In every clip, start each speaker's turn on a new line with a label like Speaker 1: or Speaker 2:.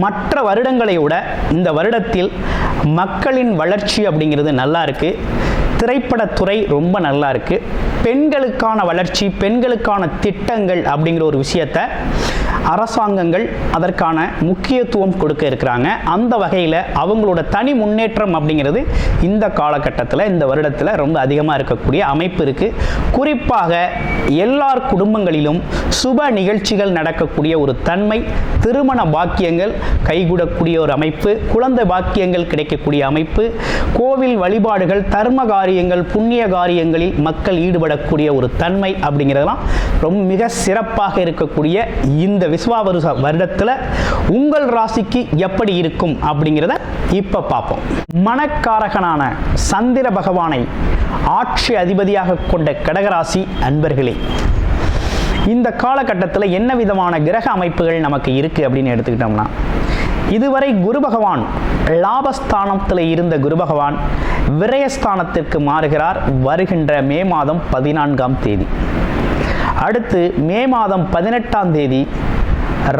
Speaker 1: மற்ற வருடங்களை விட இந்த வருடத்தில் மக்களின் வளர்ச்சி அப்படிங்கிறது நல்லா இருக்குது திரைப்படத்துறை ரொம்ப நல்லா இருக்குது பெண்களுக்கான வளர்ச்சி பெண்களுக்கான திட்டங்கள் அப்படிங்கிற ஒரு விஷயத்தை அரசாங்கங்கள் அதற்கான முக்கியத்துவம் கொடுக்க இருக்கிறாங்க. அந்த வகையில் அவங்களோட தனி முன்னேற்றம் அப்படிங்கிறது இந்த காலகட்டத்தில் இந்த வருடத்தில் ரொம்ப அதிகமாக இருக்கக்கூடிய அமைப்பு இருக்குது குறிப்பாக எல்லார் குடும்பங்களிலும் சுப நிகழ்ச்சிகள் நடக்கக்கூடிய ஒரு தன்மை திருமண பாக்கியங்கள் கைகூடக்கூடிய ஒரு அமைப்பு குழந்தை பாக்கியங்கள் கிடைக்கக்கூடிய அமைப்பு கோவில் வழிபாடுகள் தர்ம காரியங்கள் புண்ணிய காரியங்களில் மக்கள் ஈடுபடக்கூடிய ஒரு தன்மை அப்படிங்கிறதெல்லாம் ரொம்ப மிக சிறப்பாக இருக்கக்கூடிய இந்த விஸ்வாவருஷ வருடத்தில் உங்கள் ராசிக்கு எப்படி இருக்கும் அப்படிங்கிறத இப்போ பார்ப்போம். மனக்காரகனான சந்திர பகவானை ஆட்சி அதிபதியாக கொண்ட கடகராசி அன்பர்களே இந்த காலகட்டத்தில் என்ன விதமான கிரக அமைப்புகள் நமக்கு இருக்குது அப்படின்னு எடுத்துக்கிட்டோம்னா இதுவரை குரு பகவான் லாபஸ்தானத்தில் இருந்த குரு பகவான் விரயஸ்தானத்திற்கு மாறுகிறார் வருகின்ற மே மாதம் பதினான்காம் தேதி. அடுத்து மே மாதம் பதினெட்டாம் தேதி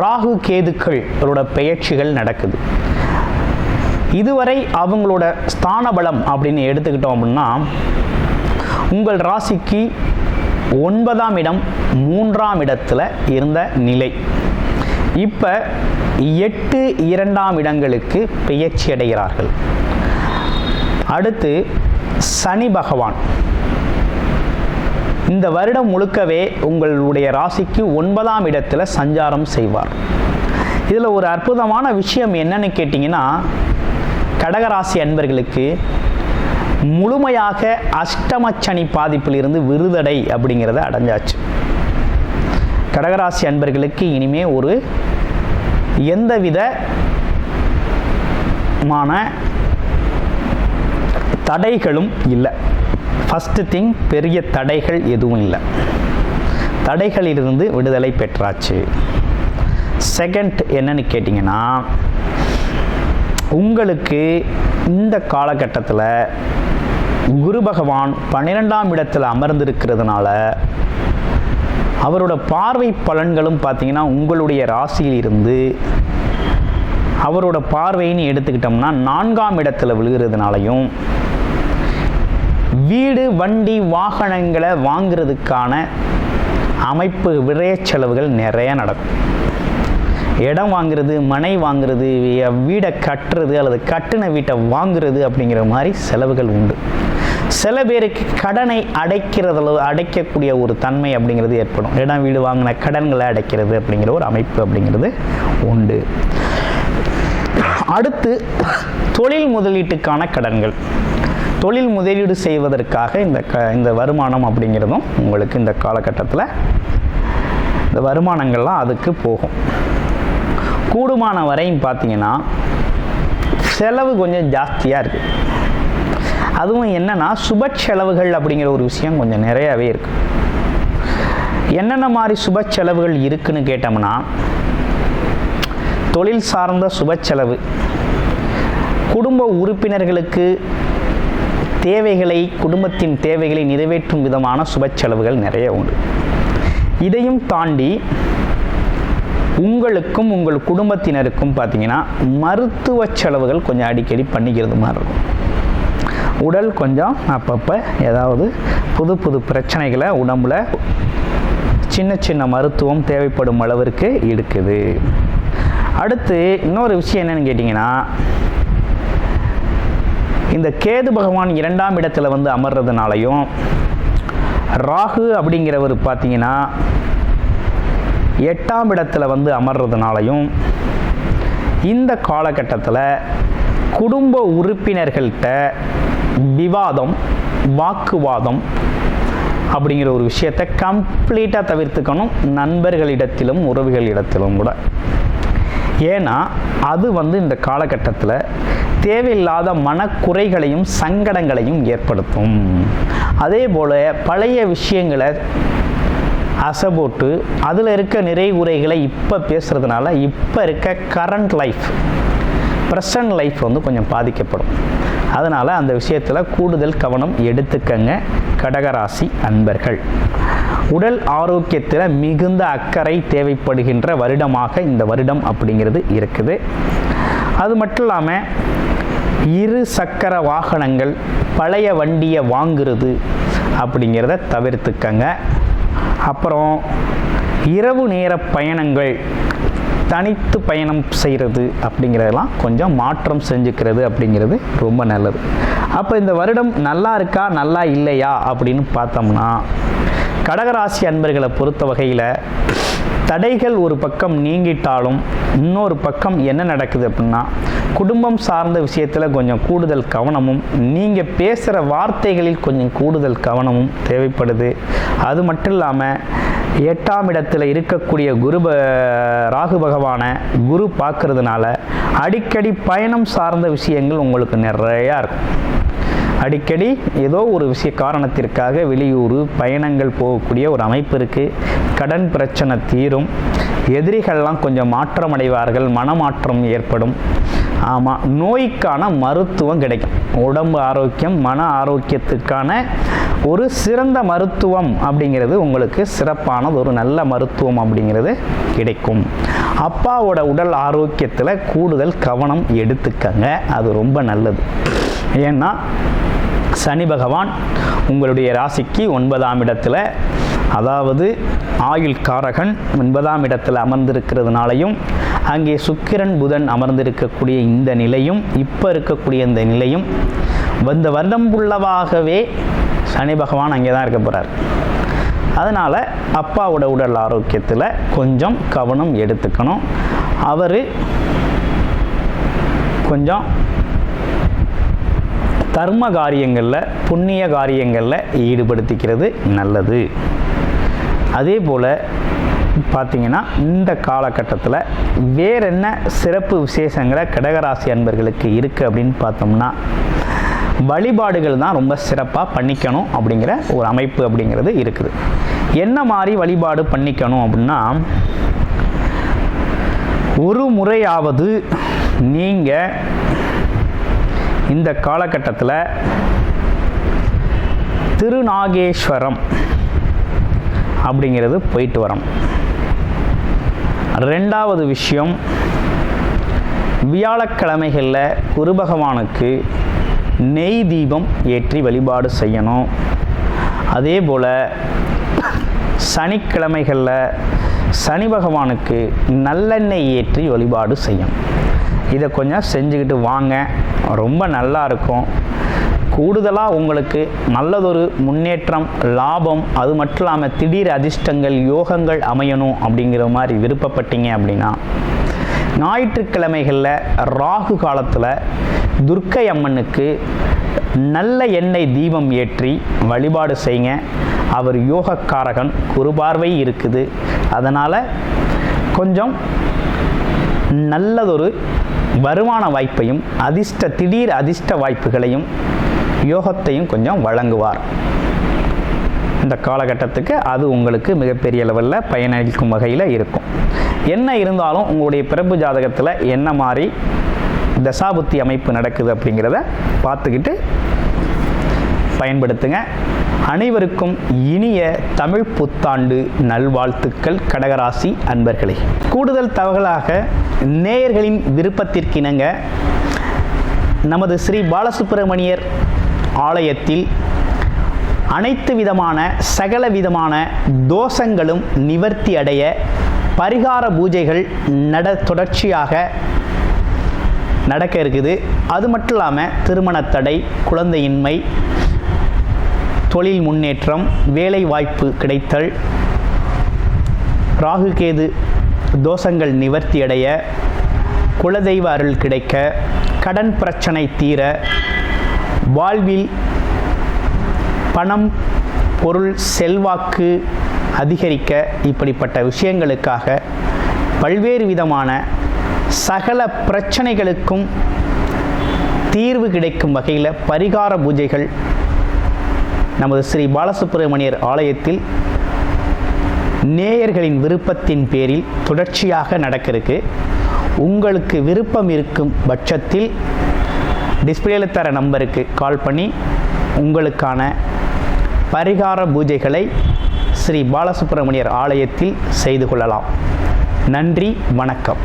Speaker 1: ராகு கேதுக்களோட பெயர்ச்சிகள் நடக்குது. இதுவரை அவங்களோட ஸ்தான பலம் அப்படின்னு எடுத்துக்கிட்டோம் அப்படின்னா உங்கள் ராசிக்கு ஒன்பதாம் இடம் மூன்றாம் இடத்துல இருந்த நிலை. இப்போ எட்டு இரண்டாம் இடங்களுக்கு பெயர்ச்சி அடைகிறார்கள். அடுத்து சனி பகவான். இந்த வருடம் முழுக்கவே உங்களுடைய ராசிக்கு ஒன்பதாம் இடத்துல சஞ்சாரம் செய்வார். இதில் ஒரு அற்புதமான விஷயம் என்னன்னு கேட்டிங்கன்னா கடகராசி அன்பர்களுக்கு முழுமையாக அஷ்டமச்சனி பாதிப்பிலிருந்து விருதடை அப்படிங்கிறத அடைஞ்சாச்சு. கடகராசி அன்பர்களுக்கு இனிமே ஒரு எந்தவித மான தடைகளும் இல்லை. ஃபஸ்ட்டு திங் பெரிய தடைகள் எதுவும் இல்லை. தடைகளிலிருந்து விடுதலை பெற்றாச்சு. செகண்ட் என்னன்னு கேட்டிங்கன்னா உங்களுக்கு இந்த காலகட்டத்தில் குரு பகவான் பன்னிரெண்டாம் இடத்தில் அமர்ந்திருக்கிறதுனால அவரோட பார்வை பலன்களும் பார்த்தீங்கன்னா உங்களுடைய ராசியில் இருந்து அவரோட பார்வைன்னு எடுத்துக்கிட்டோம்னா நான்காம் இடத்துல விழுகிறதுனாலையும் வீடு வண்டி வாகனங்களை வாங்குறதுக்கான அமைப்பு விரைய செலவுகள் நிறைய நடக்கும். இடம் வாங்குறது மனை வாங்குறது வீடை கட்டுறது அல்லது கட்டின வீட்டை வாங்குறது அப்படிங்கிற மாதிரி செலவுகள் உண்டு. சில பேருக்கு கடனை அடைக்கிறதுல அடைக்கக்கூடிய ஒரு தன்மை அப்படிங்கிறது ஏற்படும். இடம் வீடு வாங்கின கடன்களை அடைக்கிறது அப்படிங்கிற ஒரு அமைப்பு அப்படிங்கிறது உண்டு. அடுத்து தொழில் முதலீட்டுக்கான கடன்கள். தொழில் முதலீடு செய்வதற்காக இந்த க இந்த வருமானம் அப்படிங்கிறதும் உங்களுக்கு இந்த காலகட்டத்தில் இந்த வருமானங்கள்லாம் அதுக்கு போகும். கூடுமான வரையும் பார்த்தீங்கன்னா செலவு கொஞ்சம் ஜாஸ்தியாக இருக்குது அதுவும் என்னென்னா சுப செலவுகள் அப்படிங்கிற ஒரு விஷயம் கொஞ்சம் நிறையாவே இருக்குது என்னென்ன மாதிரி சுப செலவுகள் இருக்குன்னு கேட்டோம்னா தொழில் சார்ந்த சுப செலவு குடும்ப உறுப்பினர்களுக்கு தேவைகளை குடும்பத்தின் தேவைகளை நிறைவேற்றும் விதமான சுப செலவுகள் நிறைய உண்டு. இதையும் தாண்டி உங்களுக்கும் உங்கள் குடும்பத்தினருக்கும் பார்த்தீங்கன்னா மருத்துவ செலவுகள் கொஞ்சம் அடிக்கடி பண்ணிக்கிறது மாதிரி இருக்கும். உடல் கொஞ்சம் அப்பப்போ ஏதாவது புது புது பிரச்சனைகளை உடம்புல சின்ன சின்ன மருத்துவம் தேவைப்படும் அளவிற்கு இருக்குது அடுத்து இன்னொரு விஷயம் என்னன்னு கேட்டிங்கன்னா இந்த கேது பகவான் இரண்டாம் இடத்துல வந்து அமர்றதுனாலையும் ராகு அப்படிங்கிறவர் பார்த்தீங்கன்னா எட்டாம் இடத்துல வந்து அமர்றதுனாலையும் இந்த காலகட்டத்தில் குடும்ப உறுப்பினர்கள்கிட்ட விவாதம் வாக்குவாதம் அப்படிங்கிற ஒரு விஷயத்தை கம்ப்ளீட்டாக தவிர்த்துக்கணும். நண்பர்களிடத்திலும் உறவுகளிடத்திலும் கூட. ஏன்னா அது வந்து இந்த காலகட்டத்தில் தேவையில்லாத மனக்குறைகளையும் சங்கடங்களையும் ஏற்படுத்தும். அதே போல் பழைய விஷயங்களை அசை போட்டு அதில் இருக்க நிறை உரைகளை இப்போ பேசுகிறதுனால இப்போ இருக்க கரண்ட் லைஃப் ப்ரெசன்ட் லைஃப் வந்து கொஞ்சம் பாதிக்கப்படும். அதனால் அந்த விஷயத்தில் கூடுதல் கவனம் எடுத்துக்கங்க கடகராசி அன்பர்கள். உடல் ஆரோக்கியத்தில் மிகுந்த அக்கறை தேவைப்படுகின்ற வருடமாக இந்த வருடம் அப்படிங்கிறது இருக்குது. அது மட்டும் இல்லாமல் இரு சக்கர வாகனங்கள் பழைய வண்டியை வாங்குறது அப்படிங்கிறத தவிர்த்துக்கங்க. அப்புறம் இரவு நேர பயணங்கள் தனித்து பயணம் செய்கிறது அப்படிங்கிறதெல்லாம் கொஞ்சம் மாற்றம் செஞ்சுக்கிறது அப்படிங்கிறது ரொம்ப நல்லது. அப்போ இந்த வருடம் நல்லா இருக்கா நல்லா இல்லையா அப்படின்னு பார்த்தோம்னா கடகராசி அன்பர்களை பொறுத்த வகையில் தடைகள் ஒரு பக்கம் நீங்கிட்டாலும் இன்னொரு பக்கம் என்ன நடக்குது அப்படின்னா குடும்பம் சார்ந்த விஷயத்தில் கொஞ்சம் கூடுதல் கவனமும் நீங்கள் பேசுகிற வார்த்தைகளில் கொஞ்சம் கூடுதல் கவனமும் தேவைப்படுது. அது மட்டும் இல்லாமல் எட்டாம் இடத்துல இருக்கக்கூடிய குரு ப- ராகு பகவானை குரு பார்க்கறதுனால அடிக்கடி பயணம் சார்ந்த விஷயங்கள் உங்களுக்கு நிறையா இருக்கும். அடிக்கடி ஏதோ ஒரு விஷய காரணத்திற்காக வெளியூர் பயணங்கள் போகக்கூடிய ஒரு அமைப்பு இருக்குது கடன் பிரச்சனை தீரும். எதிரிகள்லாம் கொஞ்சம் மாற்றம் அடைவார்கள் மனமாற்றம் ஏற்படும். ஆமாம் நோய்க்கான மருத்துவம் கிடைக்கும். உடம்பு ஆரோக்கியம் மன ஆரோக்கியத்துக்கான ஒரு சிறந்த மருத்துவம் அப்படிங்கிறது உங்களுக்கு சிறப்பானது ஒரு நல்ல மருத்துவம் அப்படிங்கிறது கிடைக்கும். அப்பாவோட உடல் ஆரோக்கியத்தில் கூடுதல் கவனம் எடுத்துக்கங்க. அது ரொம்ப நல்லது. ஏன்னா சனி பகவான் உங்களுடைய ராசிக்கு ஒன்பதாம் இடத்துல அதாவது ஆயுள் காரகன் ஒன்பதாம் இடத்துல அமர்ந்திருக்கிறதுனாலையும் அங்கே சுக்கிரன் புதன் அமர்ந்திருக்கக்கூடிய இந்த நிலையும் இப்போ இருக்கக்கூடிய இந்த நிலையும் வந்த வருடம் உள்ளவாகவே சனி பகவான் அங்கே தான் இருக்க போகிறார் அதனால் அப்பாவோட உடல் ஆரோக்கியத்தில் கொஞ்சம் கவனம் எடுத்துக்கணும். அவர் கொஞ்சம் தர்ம காரியங்களில் புண்ணிய காரியங்களில் ஈடுபடுத்திக்கிறது நல்லது. அதே போல் பார்த்தீங்கன்னா இந்த காலகட்டத்தில் வேற என்ன சிறப்பு விசேஷங்களை கடகராசி அன்பர்களுக்கு இருக்குது அப்படின்னு பார்த்தோம்னா வழிபாடுகள் தான் ரொம்ப சிறப்பாக பண்ணிக்கணும் அப்படிங்கிற ஒரு அமைப்பு அப்படிங்கிறது இருக்குது. என்ன மாதிரி வழிபாடு பண்ணிக்கணும் அப்படின்னா ஒரு முறையாவது நீங்கள் இந்த காலகட்டத்தில் திருநாகேஸ்வரம் அப்படிங்கிறது போயிட்டு வரோம். ரெண்டாவது விஷயம் வியாழக்கிழமைகளில் குரு பகவானுக்கு நெய் தீபம் ஏற்றி வழிபாடு செய்யணும். அதே போல் சனிக்கிழமைகளில் சனி பகவானுக்கு நல்லெண்ணெய் ஏற்றி வழிபாடு செய்யணும். இதை கொஞ்சம் செஞ்சுக்கிட்டு வாங்க. ரொம்ப நல்லா இருக்கும். கூடுதலாக உங்களுக்கு நல்லதொரு முன்னேற்றம் லாபம் அது மட்டும் இல்லாமல் திடீர் அதிர்ஷ்டங்கள் யோகங்கள் அமையணும் அப்படிங்கிற மாதிரி விருப்பப்பட்டீங்க அப்படின்னா ஞாயிற்றுக்கிழமைகளில் ராகு காலத்தில் துர்க்கை அம்மனுக்கு நல்ல எண்ணெய் தீபம் ஏற்றி வழிபாடு செய்யுங்க அவர் யோகக்காரகன் குறுபார்வை இருக்குது. அதனால் கொஞ்சம் நல்லதொரு வருமான வாய்ப்பையும் அதிர்ஷ்ட திடீர் அதிர்ஷ்ட வாய்ப்புகளையும் யோகத்தையும் கொஞ்சம் வழங்குவார். இந்த காலகட்டத்துக்கு அது உங்களுக்கு மிகப்பெரிய லெவலில் பயனளிக்கும் வகையில் இருக்கும். என்ன இருந்தாலும் உங்களுடைய பிறப்பு ஜாதகத்தில் என்ன மாதிரி தசாபுத்தி அமைப்பு நடக்குது அப்படிங்கிறத பார்த்துக்கிட்டு பயன்படுத்துங்க. அனைவருக்கும் இனிய தமிழ் புத்தாண்டு நல்வாழ்த்துக்கள் கடகராசி அன்பர்களே. கூடுதல் தகவலாக நேயர்களின் விருப்பத்திற்கிணங்க நமது ஸ்ரீ பாலசுப்பிரமணியர் ஆலயத்தில் அனைத்து விதமான சகல விதமான தோஷங்களும் நிவர்த்தி அடைய பரிகார பூஜைகள் நட தொடர்ச்சியாக நடக்க இருக்குது. அது மட்டும் இல்லாமல் திருமணத்தடை குழந்தையின்மை தொழில் முன்னேற்றம் வேலை வாய்ப்பு கிடைத்தல் ராகுகேது தோஷங்கள் நிவர்த்தியடைய குலதெய்வ அருள் கிடைக்க கடன் பிரச்சனை தீர வாழ்வில் பணம் பொருள் செல்வாக்கு அதிகரிக்க இப்படிப்பட்ட விஷயங்களுக்காக பல்வேறு விதமான சகல பிரச்சனைகளுக்கும் தீர்வு கிடைக்கும் வகையில் பரிகார பூஜைகள் நமது ஸ்ரீ பாலசுப்பிரமணியர் ஆலயத்தில் நேயர்களின் விருப்பத்தின் பேரில் தொடர்ச்சியாக நடக்க இருக்கு உங்களுக்கு விருப்பம் இருக்கும் பட்சத்தில் டிஸ்பிளேல தர நம்பருக்கு கால் பண்ணி உங்களுக்கான பரிகார பூஜைகளை ஸ்ரீ பாலசுப்பிரமணியர் ஆலயத்தில் செய்து கொள்ளலாம். நன்றி வணக்கம்.